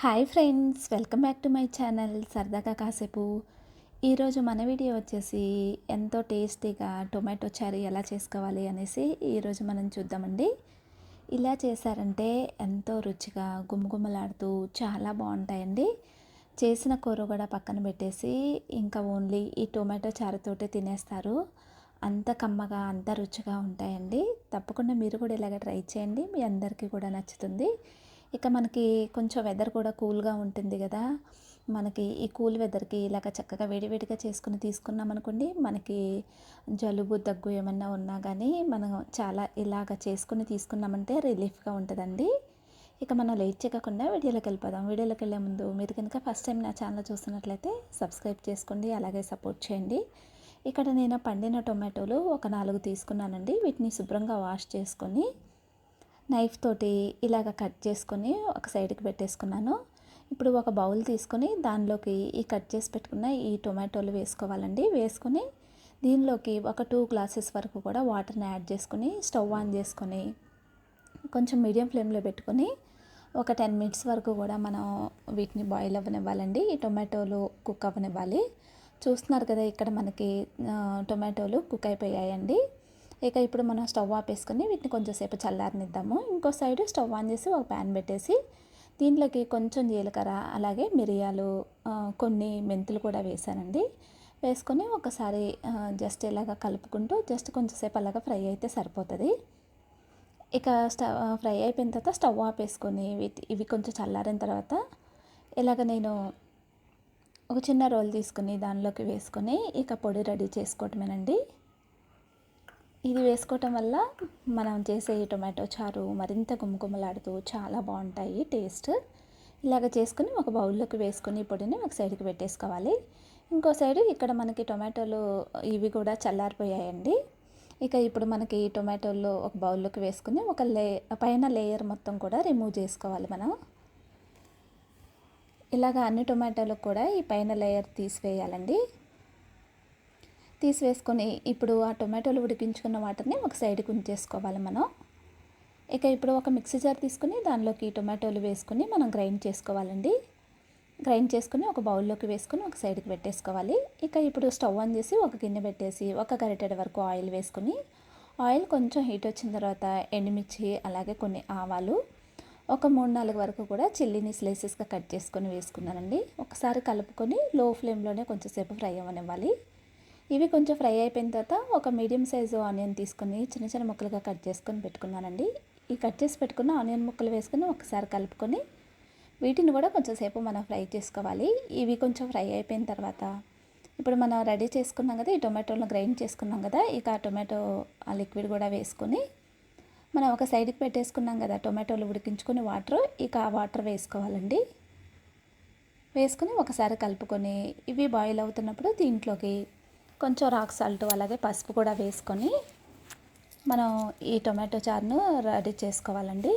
Hi friends welcome back to my channel సరదాగా కాసేపు. ఈరోజు మన వీడియో వచ్చేసి ఎంతో టేస్టీగా టొమాటో చారీ ఎలా చేసుకోవాలి అనేసి ఈరోజు మనం చూద్దామండి. ఇలా చేశారంటే ఎంతో రుచిగా గుమగుమలాడుతూ చాలా బాగుంటాయండి. చేసిన కూర కూడా పక్కన పెట్టేసి ఇంకా ఓన్లీ ఈ టొమాటో చారుతోటే తినేస్తారు. అంత కమ్మగా అంత రుచిగా ఉంటాయండి. తప్పకుండా మీరు కూడా ఇలాగ ట్రై చేయండి. మీ అందరికీ కూడా నచ్చుతుంది. ఇక మనకి కొంచెం వెదర్ కూడా కూల్గా ఉంటుంది కదా. మనకి ఈ కూల్ వెదర్కి ఇలాగ చక్కగా వేడివేడిగా చేసుకుని తీసుకున్నాం అనుకోండి మనకి జలుబు దగ్గు ఏమన్నా ఉన్నా కానీ మనం చాలా ఇలాగ చేసుకుని తీసుకున్నామంటే రిలీఫ్గా ఉంటుందండి. ఇక మనం లేట్ చేయకుండా వీడియోలోకి వెళ్ళిపోదాం. వీడియోలోకి వెళ్ళే ముందు మీరు కనుక ఫస్ట్ టైం నా ఛానల్ చూస్తున్నట్లయితే సబ్స్క్రైబ్ చేసుకోండి అలాగే సపోర్ట్ చేయండి. ఇక్కడ నేను పండిన టొమాటోలు ఒక నాలుగు తీసుకున్నానండి. వీటిని శుభ్రంగా వాష్ చేసుకొని నైఫ్ తోటి ఇలాగ కట్ చేసుకొని ఒక సైడ్కి పెట్టేసుకున్నాను. ఇప్పుడు ఒక బౌల్ తీసుకొని దానిలోకి ఈ కట్ చేసి పెట్టుకున్న ఈ టొమాటోలు వేసుకోవాలండి. వేసుకొని దీనిలోకి ఒక టూ గ్లాసెస్ వరకు కూడా వాటర్ని యాడ్ చేసుకొని స్టవ్ ఆన్ చేసుకొని కొంచెం మీడియం ఫ్లేమ్లో పెట్టుకొని ఒక టెన్ మినిట్స్ వరకు కూడా మనం వీటిని బాయిల్ అవ్వనివ్వాలండి. ఈ టొమాటోలు కుక్ అవ్వనివ్వాలి. చూస్తున్నారు కదా ఇక్కడ మనకి టొమాటోలు కుక్ అయిపోయాయండి. ఇక ఇప్పుడు మనం స్టవ్ ఆపేసుకొని వీటిని కొంచెంసేపు చల్లారనిద్దాము. ఇంకో సైడ్ స్టవ్ ఆన్ చేసి ఒక ప్యాన్ పెట్టేసి దీంట్లోకి కొంచెం జీలకర్ర అలాగే మిరియాలు కొన్ని మెంతులు కూడా వేసానండి. వేసుకొని ఒకసారి జస్ట్ ఇలాగ కలుపుకుంటూ జస్ట్ కొంచెంసేపు అలాగ ఫ్రై అయితే సరిపోతుంది. ఇక స్టవ్ ఫ్రై అయిపోయిన తర్వాత స్టవ్ ఆపేసుకొని ఇవి కొంచెం చల్లారిన తర్వాత ఇలాగ నేను ఒక చిన్న రోల్ తీసుకుని దానిలోకి వేసుకొని ఇక పొడి రెడీ చేసుకోవటమేనండి. ఇది వేసుకోవటం వల్ల మనం చేసే ఈ టొమాటో చారు మరింత గుమగుమలాడుతూ చాలా బాగుంటాయి టేస్ట్. ఇలాగ చేసుకుని ఒక బౌల్లోకి వేసుకుని పొడిని ఒక సైడ్కి పెట్టేసుకోవాలి. ఇంకో సైడు ఇక్కడ మనకి టొమాటోలు ఇవి కూడా చల్లారిపోయాయండి. ఇక ఇప్పుడు మనకి టొమాటోలు ఒక బౌల్లోకి వేసుకుని ఒక లే పైన లేయర్ మొత్తం కూడా రిమూవ్ చేసుకోవాలి మనం. ఇలాగ అన్ని టొమాటోలకు కూడా ఈ పైన లేయర్ తీసివేయాలండి. తీసివేసుకొని ఇప్పుడు ఆ టొమాటోలు ఉడికించుకున్న వాటర్ని ఒక సైడ్కి ఉంచేసుకోవాలి మనం. ఇక ఇప్పుడు ఒక మిక్సీ జార్ తీసుకుని దానిలోకి టొమాటోలు వేసుకొని మనం గ్రైండ్ చేసుకోవాలండి. గ్రైండ్ చేసుకుని ఒక బౌల్లోకి వేసుకుని ఒక సైడ్కి పెట్టేసుకోవాలి. ఇక ఇప్పుడు స్టవ్ ఆన్ చేసి ఒక గిన్నె పెట్టేసి ఒక గరిటెడ వరకు ఆయిల్ వేసుకుని ఆయిల్ కొంచెం హీట్ వచ్చిన తర్వాత ఎండుమిర్చి అలాగే కొన్ని ఆవాలు ఒక మూడు నాలుగు వరకు కూడా చిల్లీని స్లైసెస్గా కట్ చేసుకొని వేసుకున్నానండి. ఒకసారి కలుపుకొని లో ఫ్లేమ్లోనే కొంచెంసేపు ఫ్రై అవ్వనివ్వాలి. ఇవి కొంచెం ఫ్రై అయిపోయిన తర్వాత ఒక మీడియం సైజు ఆనియన్ తీసుకొని చిన్న చిన్న ముక్కలుగా కట్ చేసుకొని పెట్టుకున్నానండి. ఈ కట్ చేసి పెట్టుకున్న ఆనియన్ ముక్కలు వేసుకుని ఒకసారి కలుపుకొని వీటిని కూడా కొంచెం సేపు మనం ఫ్రై చేసుకోవాలి. ఇవి కొంచెం ఫ్రై అయిపోయిన తర్వాత ఇప్పుడు మనం రెడీ చేసుకున్నాం కదా ఈ టొమాటోలను గ్రైండ్ చేసుకున్నాం కదా ఇక ఆ టొమాటో ఆ లిక్విడ్ కూడా వేసుకొని మనం ఒక సైడ్కి పెట్టేసుకున్నాం కదా టొమాటోలు ఉడికించుకుని వాటర్ ఇక ఆ వాటర్ వేసుకోవాలండి. వేసుకొని ఒకసారి కలుపుకొని ఇవి బాయిల్ అవుతున్నప్పుడు దీంట్లోకి కొంచెం రాక్ సాల్ట్ అలాగే పసుపు కూడా వేసుకొని మనం ఈ టొమాటో చారును రెడీ చేసుకోవాలండి.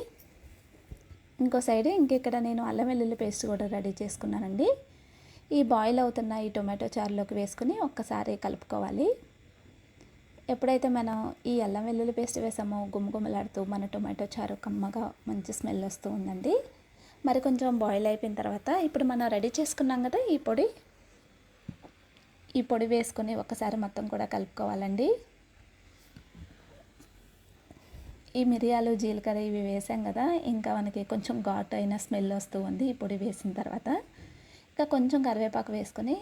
ఇంకో సైడ్ ఇంకెక్కడ నేను అల్లం వెల్లుల్లి పేస్ట్ కూడా రెడీ చేసుకున్నానండి. ఈ బాయిల్ అవుతున్న ఈ టొమాటో చారులోకి వేసుకుని ఒక్కసారి కలుపుకోవాలి. ఎప్పుడైతే మనం ఈ అల్లం వెల్లుల్లి పేస్ట్ వేసామో గుమ్మగుమ్మలాడుతూ మన టొమాటో చారు కమ్మగా మంచి స్మెల్ వస్తూ ఉందండి. మరి కొంచెం బాయిల్ అయిపోయిన తర్వాత ఇప్పుడు మనం రెడీ చేసుకున్నాం కదా ఈ పొడి ఈ పొడి వేసుకొని ఒకసారి మొత్తం కూడా కలుపుకోవాలండి. ఈ మిరియాలు జీలకర్ర ఇవి వేసాం కదా ఇంకా మనకి కొంచెం ఘాట్ అయిన స్మెల్ వస్తూ ఉంది ఈ పొడి వేసిన తర్వాత. ఇంకా కొంచెం కరివేపాకు వేసుకొని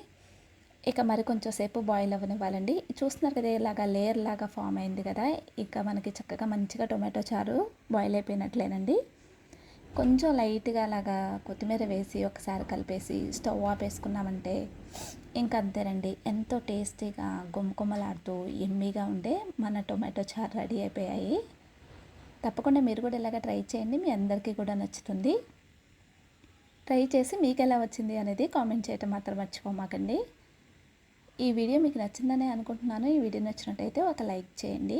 ఇక మరి కొంచెం సేపు బాయిల్ అవ్వనివ్వాలండి. చూస్తున్నారు కదా ఇలాగా లేయర్ లాగా ఫామ్ అయింది కదా ఇక మనకి చక్కగా మంచిగా టొమాటో చారు బాయిల్ అయిపోయినట్లేనండి. కొంచెం లైట్గా అలాగా కొత్తిమీర వేసి ఒకసారి కలిపేసి స్టవ్ ఆపేసుకున్నామంటే ఇంకా అంతేనండి. ఎంతో టేస్టీగా గుమ్మకుమ్మలాడుతూ ఎమ్మీగా ఉండే మన టొమాటో చారు రెడీ అయిపోయాయి. తప్పకుండా మీరు కూడా ఇలాగ ట్రై చేయండి. మీ అందరికీ కూడా నచ్చుతుంది. ట్రై చేసి మీకు ఎలా వచ్చింది అనేది కామెంట్ చేయటం మాత్రం మర్చిపోమాకండి. ఈ వీడియో మీకు నచ్చిందని అనుకుంటున్నాను. ఈ వీడియో నచ్చినట్టయితే ఒక లైక్ చేయండి.